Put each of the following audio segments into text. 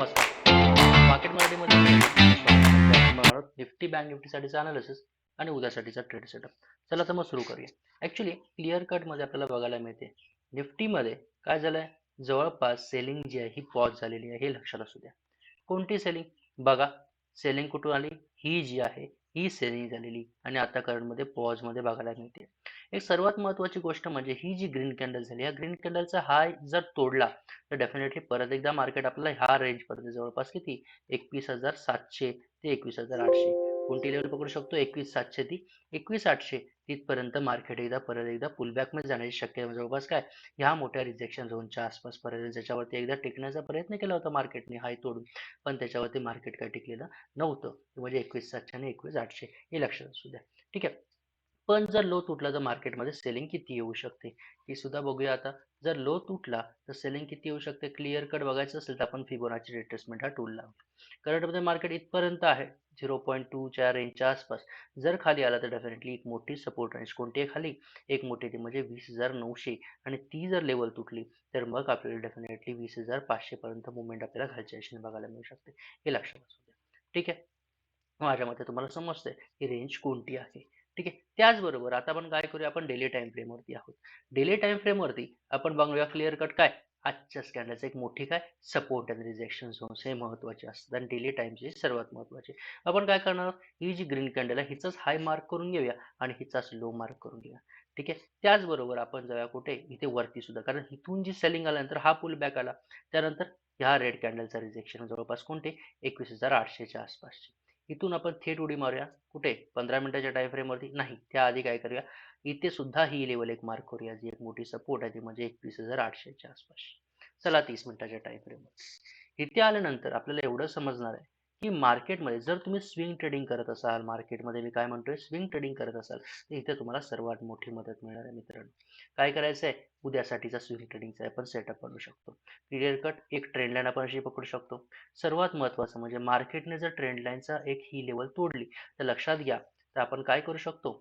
नमस्कार मार्केट मराठीमध्ये Nifty bank निफ्टीसाठीचा analysis आणि उद्यासाठीचा ट्रेड सेटअप चला तर मग सुरू करूया. ऍक्च्युली क्लिअर कटमध्ये आपल्याला बघायला मिळते. निफ्टीमध्ये काय झालंय? जवळपास सेलिंग जी आहे ही पॉज झालेली आहे. हे लक्षात असू द्या. कोणती सेलिंग बघा सेलिंग कुठून आली? ही जी आहे ही सेलिंग झालेली आणि आता करंटमध्ये पॉजमध्ये बघायला मिळते. एक सर्वात महत्वाची गोष्ट म्हणजे ही जी ग्रीन कॅन्डल झाली या ग्रीन कॅन्डलचा हाय जर तोडला तर डेफिनेटली परत एकदा मार्केट आपल्याला ह्या रेंज पर्यंत जवळपास किती? एकवीस हजार सातशे ते एकवीस हजार आठशे. कोणती लेवल पकडू शकतो? एकवीस सातशे ती. एकवीस आठशे तिथपर्यंत मार्केट एकदा परत एकदा पुलबॅकमध्ये जाण्याची शक्यता जवळपास काय? ह्या मोठ्या रिजेक्शन झोनच्या आसपास पर्यंत ज्याच्यावरती एकदा टिकण्याचा प्रयत्न केला होता मार्केटने हाय तोडून. पण त्याच्यावरती मार्केट काय टिकलेलं नव्हतं. म्हणजे एकवीस सातशे आणि एकवीस आठशे हे लक्षात असू द्या. ठीक आहे? पण जर लो तुटला तर मार्केटमध्ये सेलिंग किती येऊ शकते? ती सुद्धा बघूया आता. जर लो तुटला तर सेलिंग किती येऊ शकते? क्लिअर कट बघायचं असेल तर आपण फिबोनाची रिट्रेसमेंट हा टूल लावू. करंटमध्ये मार्केट इथपर्यंत आहे झिरो पॉईंट टूच्या रेंजच्या आसपास. जर खाली आला तर डेफिनेटली एक मोठी सपोर्ट रेंज कोणती आहे खाली? एक मोठी ती म्हणजे वीस हजार नऊशे. आणि ती जर लेवल तुटली तर मग आपल्याला डेफिनेटली वीस हजार पाचशेपर्यंत मुवमेंट आपल्याला खालच्या दिशेने बघायला मिळू शकते. हे लक्षात असू द्या. ठीक आहे? माझ्या मते तुम्हाला समजतंय की रेंज कोणती आहे. ठीक आहे? त्याचबरोबर आता आपण काय करूया? आपण डेली टाइम फ्रेमवरती आहोत. डेली टाइम फ्रेमवरती आपण बघूया क्लिअर कट काय? आजच्या स्कॅनरचं एक मोठी काय? सपोर्ट अँड रिजेक्शन झोन्स हे महत्त्वाचे असतात आणि डेली टाइमचे सर्वात महत्त्वाचे. आपण काय करणार? ही जी ग्रीन कॅन्डल आहे हिचाच हाय मार्क करून घेऊया आणि हिचाच लो मार्क करून घेऊया. ठीक आहे? त्याचबरोबर आपण जाऊया कुठे? इथे वरती सुद्धा. कारण इथून जी सेलिंग आल्यानंतर हा पुल बॅक आला. त्यानंतर ह्या रेड कॅन्डलचा रिजेक्शन जवळपास कोणते? एकवीस हजार आठशेच्या आसपासचे. इथून आपण थेट उडी मारूया. कुठे? पंधरा मिनिटाच्या टाइम फ्रेमवरती नाही. त्याआधी काय करूया? इथे सुद्धा ही लेवल एक मार्क करूया जी एक मोठी सपोर्ट आहे. ती म्हणजे एकवीस हजार आठशेच्या आसपास. चला तीस मिनिटाच्या टाइम फ्रेमवर इथे आल्यानंतर आपल्याला एवढं समजणार आहे की मार्केटमध्ये जर तुम्ही स्विंग ट्रेडिंग करत असाल मार्केटमध्ये मी काय म्हणतोय? स्विंग ट्रेडिंग करत असाल तर इथे तुम्हाला सर्वात मोठी मदत मिळणार आहे मित्रांनो. काय करायचं आहे? उद्यासाठीचा स्विंग ट्रेडिंगचा आपण सेटअप करू शकतो. क्लिअर कट एक ट्रेंड लाईन आपण अशी पकडू शकतो. सर्वात महत्त्वाचं म्हणजे मार्केटने जर ट्रेंड लाईनचा एक ही लेवल तोडली तर लक्षात घ्या तर आपण काय करू शकतो?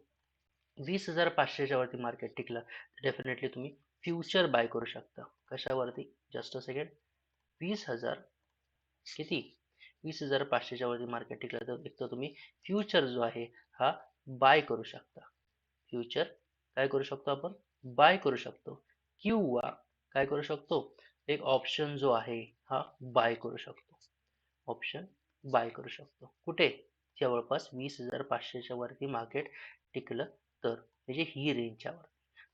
वीस हजार पाचशेच्या वरती मार्केट टिकलं डेफिनेटली तुम्ही फ्युचर बाय करू शकता. कशावरती? जस्ट अ सेकंड वीस हजार किती? वीस हजार पाचशेच्या वरती मार्केट टिकलं तर एक तर तुम्ही फ्युचर जो आहे हा बाय करू शकता. फ्युचर काय करू शकतो आपण? बाय करू शकतो किंवा काय करू शकतो? एक ऑप्शन जो आहे हा बाय करू शकतो. ऑप्शन बाय करू शकतो. कुठे? जवळपास वीस हजार पाचशेच्या वरती मार्केट टिकलं तर म्हणजे ही रेंजच्या वर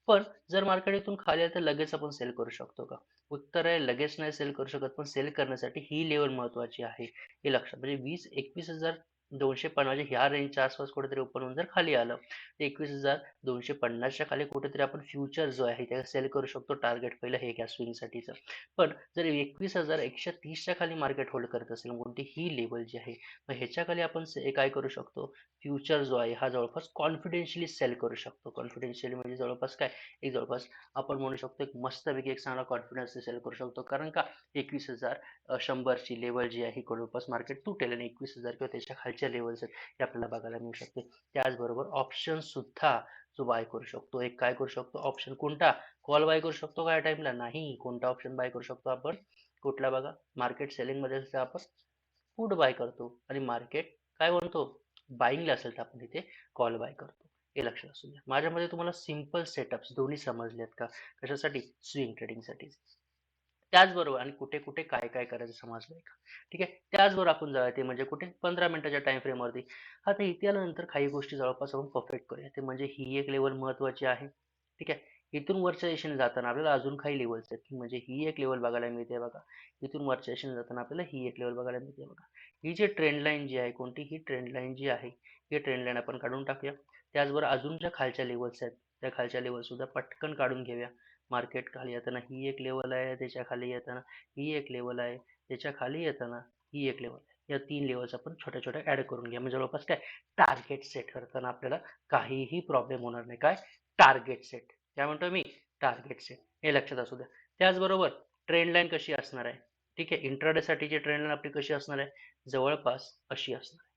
पण जर मार्केट इथून खाली आलं तर लगेच आपण सेल करू शकतो का? उत्तर आहे लगेच नाही सेल करू शकत पण सेल करण्यासाठी ही लेवल महत्वाची आहे. हे लक्षात म्हणजे वीस एकवीस हजार दोनशे पन्नास म्हणजे ह्या रेंजच्या आसपास कुठेतरी ओपन होऊन जर खाली आलं तर एकवीस हजार दोनशे पन्नासच्या खाली कुठेतरी आपण फ्युचर जो आहे त्याला सेल करू शकतो. टार्गेट पहिलं हे घ्या स्विंगसाठीचं पण जर एकवीस हजार एकशे तीसच्या खाली मार्केट होल्ड करत असेल कोणती ही लेवल जी आहे मग ह्याच्या खाली आपण से- काय करू शकतो? फ्युचर जो आहे हा जवळपास कॉन्फिडेन्शियली सेल करू शकतो. कॉन्फिडेन्शियली म्हणजे जवळपास काय? एक जवळपास आपण म्हणू शकतो एक मस्तपैकी एक चांगला कॉन्फिडन्स सेल करू शकतो. कारण का? एकवीस हजार शंभरची लेवल जी आहे जवळपास मार्केट तुटेल आणि एकवीस हजार किंवा त्याच्या खालच्या लेवल्स आहेत हे आपल्याला बघायला मिळू शकते. त्याचबरोबर ऑप्शन सुद्धा जो बाय करू शकतो. एक काय करू शकतो? ऑप्शन कोणता? कॉल बाय करू शकतो काय टाइमला नाही. कोणता ऑप्शन बाय करू शकतो आपण? कुठला बघा? मार्केट सेलिंगमध्ये असेल तर आपण पुट बाय करतो आणि मार्केट काय म्हणतो? बाईंगला असेल तर आपण तिथे कॉल बाय करतो. हे लक्षात असू द्या. माझ्यामध्ये तुम्हाला सिंपल सेटअप्स दोन्ही समजले आहेत का? कशासाठी? स्विंग ट्रेडिंगसाठी त्याचबरोबर आणि कुठे कुठे काय काय करायचं समजलंय का? ठीक आहे? त्याचबरोबर आपण जाऊया ते म्हणजे कुठे? पंधरा मिनिटाच्या टाइम फ्रेमवरती आता इथे आल्यानंतर काही गोष्टी जवळपास आपण परफेक्ट करूया. ते म्हणजे ही एक लेवल महत्वाची आहे. ठीक आहे? इथून वरच्या दिशेने जाताना आपल्याला अजून काही लेवल्स आहेत. म्हणजे ही एक लेवल बघायला मिळते बघा. इथून वरच्या दिशेने जाताना आपल्याला ही एक लेवल बघायला मिळते बघा. ही जी ट्रेंड लाईन जी आहे कोणती? ही ट्रेंड लाईन जी आहे ही ट्रेंड लाईन आपण काढून टाकूया. त्याचबरोबर अजून ज्या खालच्या लेवल्स आहेत त्या खालच्या लेवल सुद्धा पटकन काढून घेऊया. मार्केट खाली येताना ही एक लेवल आहे त्याच्याखाली येताना ही एक लेवल आहे त्याच्याखाली येताना ही एक लेवल आहे. या तीन लेवल्स आपण छोट्या छोट्या ऍड करून घ्या. म्हणजे जवळपास काय? टार्गेट सेट करताना आपल्याला काहीही प्रॉब्लेम होणार नाही. काय? टार्गेट सेट काय म्हणतो मी? टार्गेट सेट हे लक्षात असू द्या. त्याचबरोबर ट्रेंड लाईन कशी असणार आहे? ठीक आहे? इंट्राडे साठीची ट्रेंड लाईन आपली कशी असणार आहे? जवळपास अशी असणार आहे.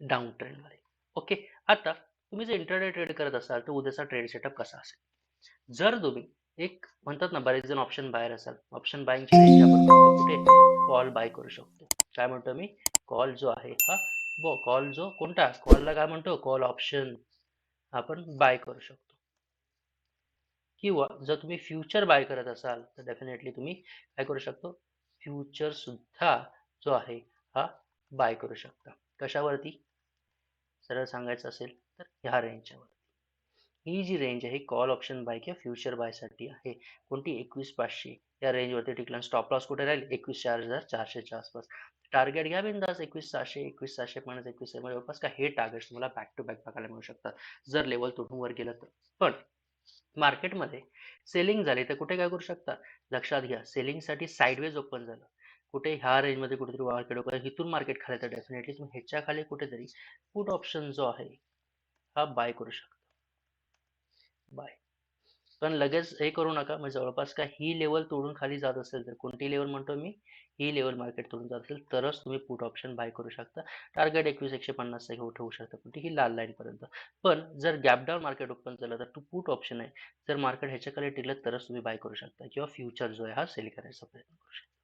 डाऊन ट्रेंडमध्ये ओके आता तुम्ही जर इंटरडे ट्रेड करत असाल तर उद्याचा ट्रेड सेटअप कसा असेल? जर तुम्ही एक म्हणतात ना बरेच जण ऑप्शन बाहेर असाल. ऑप्शन बायिंगची कुठे कॉल बाय करू शकतो. काय म्हणतो मी? कॉल जो आहे हा कॉल जो कोणता? कॉलला काय म्हणतो? कॉल ऑप्शन आपण बाय करू शकतो. किंवा जर तुम्ही फ्युचर बाय करत असाल तर डेफिनेटली तुम्ही काय करू शकतो? फ्युचर सुद्धा जो आहे हा बाय करू शकता. कशावरती? सरळ सांगायचं असेल तर ह्या रेंजच्या ही जी रेंज आहे कॉल ऑप्शन बाय किंवा फ्युचर बायसाठी आहे कोणती? एकवीस पाचशे. या रेंजवरती टिकला स्टॉप लॉस कुठे राहील? एकवीस चार हजार चारशेच्या आसपास. टार्गेट घ्या बिंदास एकवीस सहाशे एकवीस सहाशे पन्नास एकवीस जवळपास का हे टार्गेट तुम्हाला बॅक टू बॅक बघायला मिळू शकतात. जर लेवल तुटून वर गेलं तर. पण मार्केटमध्ये सेलिंग झाली तर कुठे काय करू शकता? लक्षात घ्या सेलिंगसाठी साईडवेज ओपन झालं. कुठे ह्या रेंजमध्ये कुठेतरी मार्केट ओपन इथून मार्केट खाली तर डेफिनेटली तुम्ही ह्याच्या खाली कुठेतरी पुट ऑप्शन जो आहे हा बाय करू शकता. बाय पण लगेच हे करू नका म्हणजे जवळपास का ही लेवल तोडून खाली जात असेल तर कोणती लेवल म्हणतो मी? ही लेवल मार्केट तोडून जात असेल तरच तुम्ही पुट ऑप्शन बाय करू शकता. टार्गेट एकवीस एकशे पन्नास घेऊ ठेवू शकता पण ही लाल लाईन पर्यंत. पण जर गॅपडाऊन मार्केट ओपन झालं तर तू पुट ऑप्शन आहे. जर मार्केट ह्याच्याकडे टिकलं तरच तुम्ही बाय करू शकता. किंवा फ्युचर जो आहे हा सेल करायचा प्रयत्न करू शकता.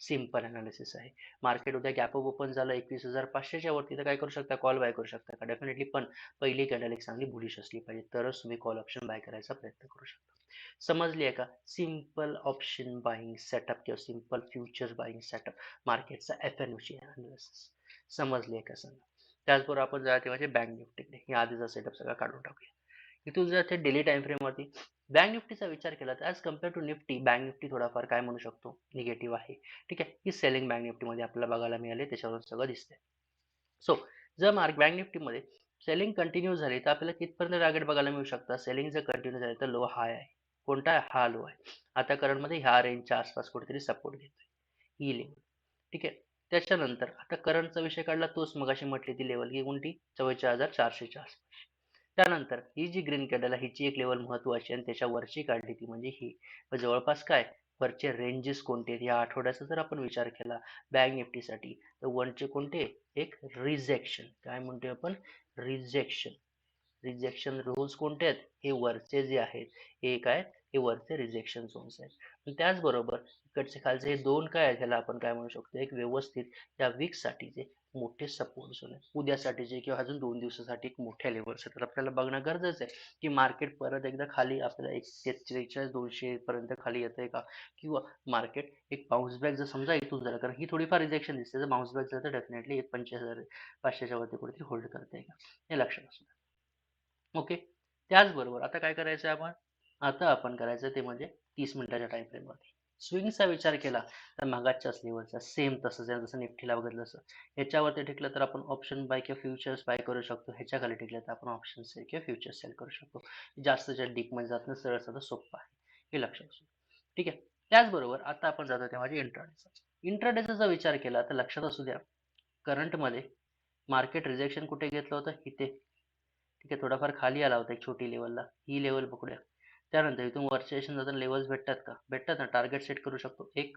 सिंपल अनालिसिस आहे. मार्केट उद्या गॅप ओपन झालं एकवीस हजार पाचशेच्या वरती तर काय करू शकता? कॉल बाय करू शकता का? डेफिनेटली पण पहिली कॅन्डल एक चांगली बुलिश असली पाहिजे तरच तुम्ही कॉल ऑप्शन बाय करायचा प्रयत्न करू शकता. समजली आहे का? सिंपल ऑप्शन बाईंग सेटअप किंवा सिंपल फ्युचर बाईंग सेटअप मार्केटचा एफ एन अनालिसिस समजली आहे का सांगा त्याचबरोबर आपण जरा तेव्हा बँक निफ्टीकडे या आधीचा सेटअप सगळा काढून टाकूया. इथून जर ते डेली टाइम फ्रेमवरती बँक निफ्टीचा विचार केला तर as compare to Nifty bank Nifty थोडाफार काय म्हणू शकतो? निगेटिव्ह आहे. ठीक आहे? ही सेलिंग बँक निफ्टीमध्ये आपल्याला बघायला मिळाले त्याच्यावरून सगळं दिसतंय. सो जर मार्क बँक निफ्टीमध्ये सेलिंग कंटिन्यू झाली तर आपल्याला कितपर्यंत टार्गेट बघायला मिळू शकतात सेलिंग जर कंटिन्यू झाली तर लो हाय आहे. कोणता? आहे हा लो आहे. आता करंटमध्ये ह्या रेंजच्या आसपास कुठेतरी सपोर्ट घेतोय. ही लेवल ठीक आहे? त्याच्यानंतर आता करंटचा विषय काढला तोच मगाशी म्हटली ती लेवल की कोणती? चव्वेचाळीस हजार चारशेच्या आसपास त्यानंतर ही जी ग्रीन कॅडल आहे हिची एक लेवल महत्वाची आणि त्याच्या वरची काढली ती म्हणजे ही. जवळपास काय? वरचे रेंजेस कोणते आहेत? या आठवड्याचा जर आपण विचार केला बँक निफ्टीसाठी तर वनचे कोणते? एक रिजेक्शन काय म्हणतोय आपण? रिजेक्शन रिजेक्शन रोज कोणते आहेत? हे वरचे जे आहेत हे काय? हे वरचे रिजेक्शन झोन्स आहेत. त्याचबरोबर इकडचे खालचे हे दोन काय आहेत? ह्याला आपण काय म्हणू शकतो? एक व्यवस्थित या वीकसाठीचे मोठे सपोर्ट होणे. उद्यासाठीचे किंवा अजून दोन दिवसासाठी एक मोठ्या लेवलचं तर आपल्याला बघणं गरजेचं आहे की मार्केट परत एकदा खाली आपल्याला एक त्रेचाळीस दोनशे पर्यंत खाली येतंय का? किंवा मार्केट एक बाउन्स बॅक जर समजा इथून झालं कारण ही थोडीफार रिजेक्शन दिसते. जर बाउन्स बॅक झालं तर डेफिनेटली एक पंचवीस हजार पाचशेच्या वरती कुठेतरी होल्ड करते का? हे लक्षात असू ओके त्याचबरोबर आता काय करायचं आपण? आता आपण करायचं ते म्हणजे तीस मिनिटाच्या टाइम फ्रेमवरती स्विंगचा विचार केला तर मागाच्याच लेवलचा सेम तसंच आहे जसं निफ्टीला बघितलं असं ह्याच्यावरती टिकलं तर आपण ऑप्शन बाय किंवा फ्युचर्स बाय करू शकतो. ह्याच्या खाली टिकलं तर आपण ऑप्शन सेल किंवा फ्युचर्स सेल करू शकतो. जास्तच्या डीपमध्ये जात नाही सरळ साधं सोपं आहे. हे लक्षात असू ठीक आहे? त्याचबरोबर आता आपण जातो तेव्हा माझी इंट्राडेचा इंट्राडेचा जर विचार केला तर लक्षात असू द्या करंटमध्ये मार्केट रिजेक्शन कुठे घेतलं होतं? इथे. ठीक आहे? थोडाफार खाली आला होता एक छोटी लेवलला ही लेवल पकडूया. त्यानंतर इथून वरच्या जाताना लेवल्स भेटतात का? भेटतात ना. टार्गेट सेट करू शकतो. एक.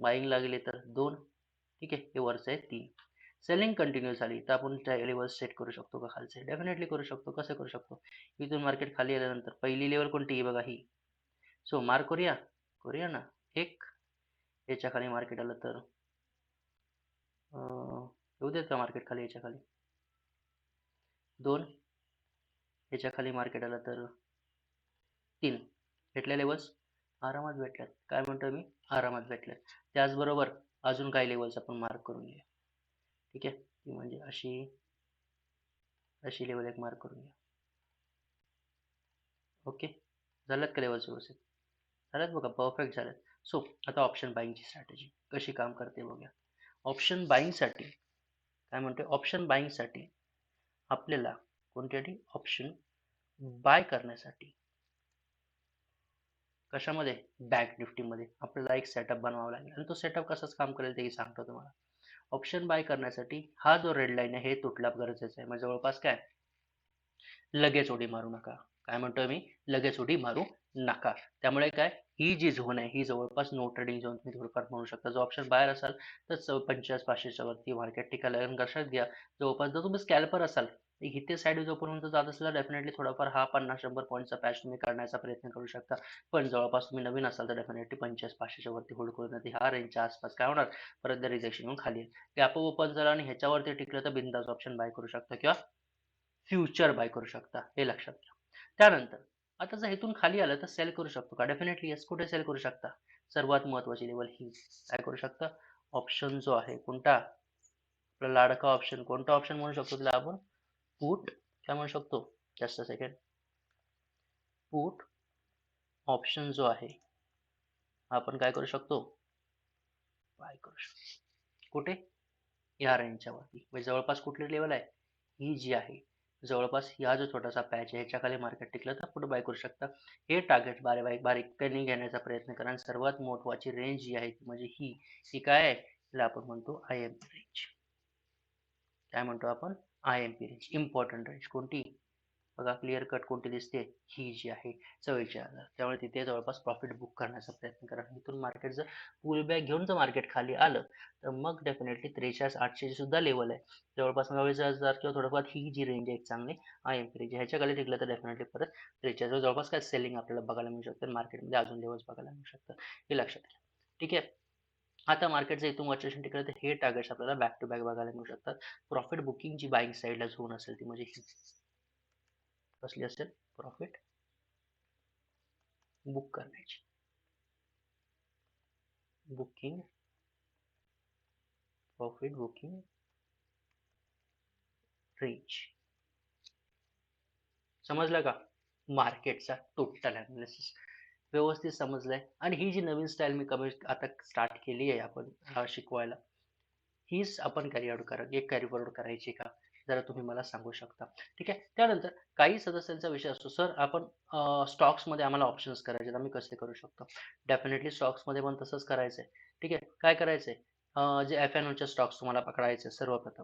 बाईंग लागले तर. दोन. ठीक आहे. हे वरचं आहे. तीन. सेलिंग कंटिन्यू झाली. तर आपण त्या लेवल्स सेट करू शकतो का खालचे? डेफिनेटली करू शकतो. कसं करू शकतो? इथून मार्केट खाली आल्यानंतर. पहिली लेवल कोणती आहे बघा ही? सो मार्क करूया. करूया ना. एक. याच्या खाली मार्केट आलं तर. येऊ देत का मार्केट खाली? याच्या खाली दोन. याच्या खाली मार्केट आलं तर. तीन. भेटल्या लेवल्स आरामात भेटल्यात. काय म्हणतो मी? आरामात भेटल्यात. त्याचबरोबर अजून काही लेवल्स आपण मार्क करून घ्या ठीक आहे? ती म्हणजे अशी अशी लेवल एक मार्क करून घ्या ओके? झाल्यात का लेवल्स व्यवस्थित? झाल्यात बघा परफेक्ट झाल्यात. सो आता ऑप्शन बाईंगची स्ट्रॅटेजी कशी काम करते बघूया. ऑप्शन बाईंगसाठी काय म्हणते ऑप्शन बाईंगसाठी आपल्याला कोणत्याही ऑप्शन बाय करण्यासाठी कशामध्ये? बँक निफ्टीमध्ये. आपल्याला एक सेटअप बनवावा लागेल. आणि तो सेटअप कसाच काम करेल तेही सांगतो तुम्हाला. ऑप्शन बाय करण्यासाठी हा जो रेड लाईन आहे हे तुटला गरजेचं आहे. म्हणजे जवळपास काय? लगेच उडी मारू नका. काय म्हणतोय मी? लगेच उडी मारू नका. त्यामुळे काय? ही जी झोन आहे ही जवळपास नो ट्रेडिंग झोन तुम्ही थोडंफार म्हणू शकता. जो ऑप्शन बाहेर असाल तर पंचेचाळीस पाचशेच्या वरती मार्केट टिकायला कशात घ्या जवळपास जर तुम्ही स्कॅल्पर असाल इथे साईड जोपर्यंत जात असेल तर डेफिनेटली थोडाफार हा पन्नास शंभर पॉईंटचा पॅच तुम्ही करण्याचा प्रयत्न करू शकता. पण जवळपास तुम्ही नवीन असाल तर डेफिनेटली पंचेचाळीस पाचशेच्या वरती होल्ड करून येते ह्या रेंजच्या आसपास काय होणार? परत रिजेक्शन येऊन खाली गॅप ओपन झाला आणि ह्याच्यावरती टिकलं तर बिंदास ऑप्शन बाय करू शकता किंवा फ्युचर बाय करू शकता हे लक्षात घ्या त्यानंतर आता जर इथून खाली आलं तर सेल करू शकतो का? डेफिनेटली येस कुठे सेल करू शकता? सर्वात महत्वाची लेवल ही काय करू शकता? ऑप्शन जो आहे कोणता? आपला लाडका ऑप्शन कोणता ऑप्शन म्हणू शकतो तिला आपण? पुट काय म्हणू शकतो? जास्त सेकंड पुट ऑप्शन जो आहे आपण काय करू शकतो? बाय करू शकतो. कुठे? या रेंजच्या वरती. म्हणजे जवळपास कुठली लेवल आहे? ही जी आहे जवळपास या जो छोटासा पॅच आहे ह्याच्या खाली मार्केट टिकलं तर पुढे बाय करू शकता. हे टार्गेट बारीक बारीक बारीकपणे घेण्याचा प्रयत्न करा. आणि सर्वात महत्वाची रेंज जी आहे ती म्हणजे ही ही काय आहे? तिला आपण म्हणतो आय एम रेंज काय म्हणतो आपण? I M P range important range कोणती? बघा क्लिअर कट कोणती दिसते? ही जी आहे चव्वेचाळीस हजार त्यामुळे तिथे जवळपास प्रॉफिट बुक करण्याचा प्रयत्न करा. इथून मार्केट जर पुल बॅक घेऊन जर मार्केट खाली आलं तर मग डेफिनेटली त्रेचाळीस आठशे सुद्धा लेवल आहे. जवळपास नव्वद हजार किंवा थोडंफार ही जी रेंज आहे चांगली आय एम पी रेंज ह्याच्या खाली टिकलं तर डेफिनेटली परत त्रेचाळीस जवळपास काय सेलिंग आपल्याला बघायला मिळू शकतं. मार्केटमध्ये अजून लेवल्स बघायला मिळू शकतं. हे लक्षात घ्या ठीक आहे? आता मार्केटचं इथून वर्चेशन टिकलं तर हे टार्गेट्स आपल्याला बॅक टू बॅक बघायला मिळू शकतात. प्रॉफिट बुकिंग जी बाईंग साईडला झोन असेल ती म्हणजे कसली असेल? प्रॉफिट बुक करण्याची बुकिंग प्रॉफिट बुकिंग रेंज समजलं का? मार्केटचा टोटल अनालिसिस व्यवस्थित समजलंय. आणि ही जी नवीन स्टाईल मी कमी आता स्टार्ट केली आहे आपण शिकवायला हीच आपण कॅरी आउट करा एक कॅरी फॉरवर्ड करायची का? जरा तुम्ही मला सांगू शकता. ठीक आहे? त्यानंतर काही सदस्यांचा विषय असतो. सर आपण स्टॉक्समध्ये आम्हाला ऑप्शन्स करायचे आम्ही कसे करू शकतो? डेफिनेटली स्टॉक्समध्ये पण तसंच करायचं आहे ठीक आहे? काय करायचं आहे जे एफ एन ओचे स्टॉक्स तुम्हाला पकडायचे सर्वप्रथम.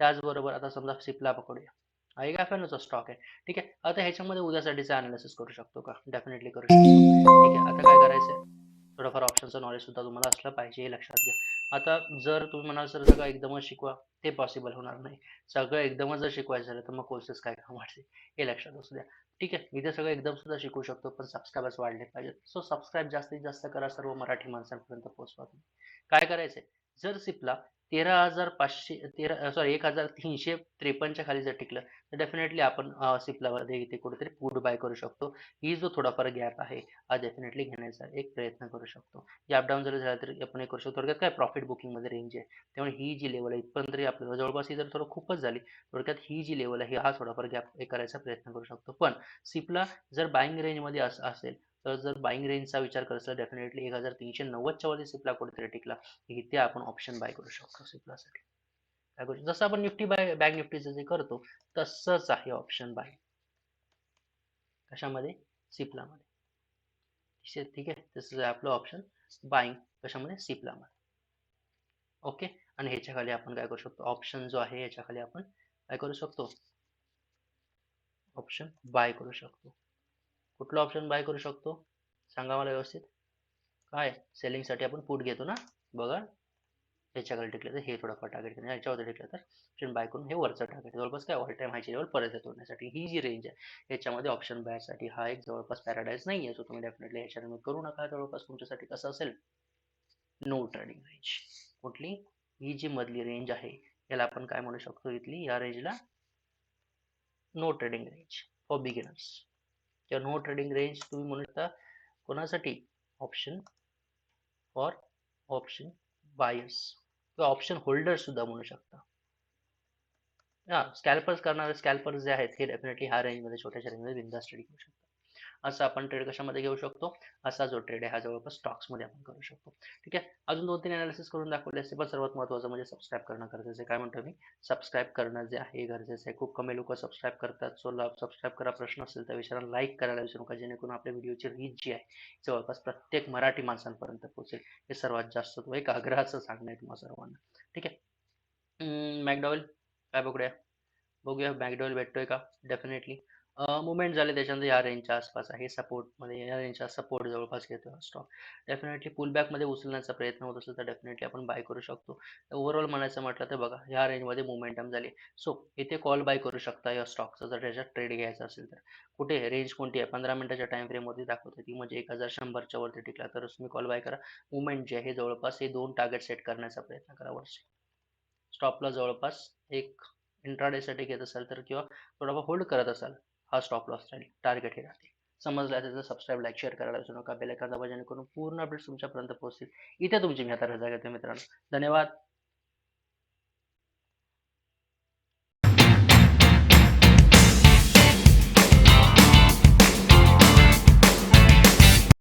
त्याचबरोबर आता समजा सिपला पकडूया. हा स्टॉक आहे. ठीक आहे? आता ह्याच्यामध्ये उद्यासाठीचा अनालिसिस करू शकतो का? डेफिनेटली करू शकतो. ठीक आहे? आता काय करायचं आहे थोडंफार ऑप्शनचं नॉलेज सुद्धा तुम्हाला असलं पाहिजे हे लक्षात घ्या. आता जर तुम्ही म्हणाल सर सगळं एकदमच शिकवा ते पॉसिबल होणार नाही. सगळं एकदमच जर शिकवायचं झालं तर मग कोर्सेस काय कामाचे हे लक्षात असू द्या. ठीक आहे? इथे सगळं एकदम सुद्धा शिकू शकतो पण सबस्क्रायबर्स वाढले पाहिजेत. सो सबस्क्राईब जास्तीत जास्त करा सर्व मराठी माणसांपर्यंत पोहोचवा तुम्ही. काय करायचंय? जर सिपला तेरा हजार पाचशे तेरा सॉरी एक हजार तीनशे त्रेपन्नच्या खाली जर टिकलं तर डेफिनेटली आपण सिप्लामध्ये इथे कुठेतरी पुढ बाय करू शकतो. ही जो थोडाफार गॅप आहे हा डेफिनेटली घेण्याचा एक प्रयत्न करू शकतो. गॅप डाऊन जर झाला तरी आपण एक करू शकतो. थोडक्यात काय प्रॉफिट बुकिंगमध्ये रेंज आहे. त्यामुळे ही जी लेवल आहे इथपर्यंत तरी आपल्याला जवळपास ही जर थोडं खूपच झाली थोडक्यात ही जी लेवल आहे हा थोडाफार गॅप करायचा प्रयत्न करू शकतो. पण सिपला जर बाईंग रेंजमध्ये असेल तर जर बाईंग रेंजचा विचार करत डेफिनेटली एक हजार तीनशे नव्वदच्या वरती सिपला कुठेतरी टिकला. इथे आपण ऑप्शन बाय करू शकतो सिप्लासाठी काय करू जसं आपण निफ्टी बाय बँक निफ्टीचं जे करतो तसंच आहे ऑप्शन बाय कशामध्ये? सिप्लामध्ये ठीक आहे? तसंच आहे? आपलं ऑप्शन बाईंग कशामध्ये? सिप्लामध्ये ओके आणि ह्याच्या खाली आपण काय करू शकतो? ऑप्शन जो आहे याच्या खाली आपण काय करू शकतो? ऑप्शन बाय करू शकतो. कुठलं ऑप्शन बाय करू शकतो? सांगा मला व्यवस्थित. काय? सेलिंगसाठी आपण पुट घेतो ना? बघा. याच्याकडे टिकलं तर हे थोडंफार टार्गेट करणं याच्यावर टिकलं तर ऑप्शन बाय करून हे वरचं टार्गेट जवळपास काय? ऑल टाईम हायची लेवल परत तोडण्यासाठी ही जी रेंज आहे याच्यामध्ये ऑप्शन बायसाठी हा एक जवळपास पॅराडाईज नाही आहे सो तुम्ही डेफिनेटली याच्यामध्ये करू नका. जवळपास तुमच्यासाठी कसं असेल? नो ट्रेडिंग रेंज कुठली? ही जी मधली रेंज आहे याला आपण काय म्हणू शकतो इथली? या रेंजला no trading range for beginners किंवा नो ट्रेडिंग रेंज तुम्ही म्हणू शकता कोणासाठी? ऑप्शन फॉर ऑप्शन बायर्स किंवा ऑप्शन होल्डर सुद्धा म्हणू शकता. हा स्कॅल्पर्स करणारे स्कॅल्पर्स जे आहेत हे डेफिनेटली ह्या रेंजमध्ये छोट्याशा रेंजमध्ये बिंदास ट्रेडिंग करू शकता असं आपण ट्रेड कशामध्ये घेऊ शकतो? असा जो ट्रेड आहे हा जवळपास स्टॉक्समध्ये आपण करू शकतो. ठीक आहे? अजून दोन तीन अनालिसिस करून दाखवले असते पण सर्वात महत्त्वाचं म्हणजे सबस्क्राईब करणं गरजेचं आहे. काय म्हणतो मी? सबस्क्राईब करणं जे आहे गरजेचं आहे. खूप कमी लोक सबस्क्राईब करतात. सो सबस्क्राईब करा. प्रश्न असेल तर विचारा. लाईक करायला विसरू नका. जेणेकरून आपल्या व्हिडिओची रीच जी आहे जवळपास प्रत्येक मराठी माणसांपर्यंत पोहोचेल. हे सर्वात जास्त तो एक आग्रहाचं सांगणं आहे तुम्हाला सर्वांना. ठीक आहे? मॅकडॉवेल काय बघूया? बघूया मॅकडॉवेल भेटतोय का? डेफिनेटली मुवमेंट झाले त्याच्यानंतर या रेंजच्या आसपास आहे. सपोर्टमध्ये या रेंजच्या सपोर्ट जवळपास घेतो स्टॉक डेफिनेटली पुलबॅकमध्ये उचलण्याचा प्रयत्न होत असेल तर डेफिनेटली आपण बाय करू शकतो. ओव्हरऑल म्हणायचं म्हटलं तर बघा ह्या रेंजमध्ये मुवमेंटम झाली. सो इथे कॉल बाय करू शकता या स्टॉकचा जर त्याच्यात ट्रेड घ्यायचा असेल तर. कुठे? रेंज कोणती आहे? पंधरा मिनिटाच्या टाइम फ्रेमवरती दाखवते ती. म्हणजे एक हजार शंभरच्या वरती टिकला तरच तुम्ही कॉल बाय करा. मुवमेंट जे आहे जवळपास हे दोन टार्गेट सेट करण्याचा प्रयत्न करा वरचे स्टॉपला जवळपास एक इंट्राडेसाठी घेत असाल तर किंवा थोडाफार होल्ड करत असाल. हा स्टॉप लॉस राहील टार्गेट हे राहते समजलं तर सबस्क्राईब लाईक शेअर करायला विसरू नका. बेल एखादा दाबा जेणेकरून पूर्ण अपडेट्स तुमच्यापर्यंत पोहोचतील. इथे तुमची मी आता रजा घेतो मित्रांनो. धन्यवाद.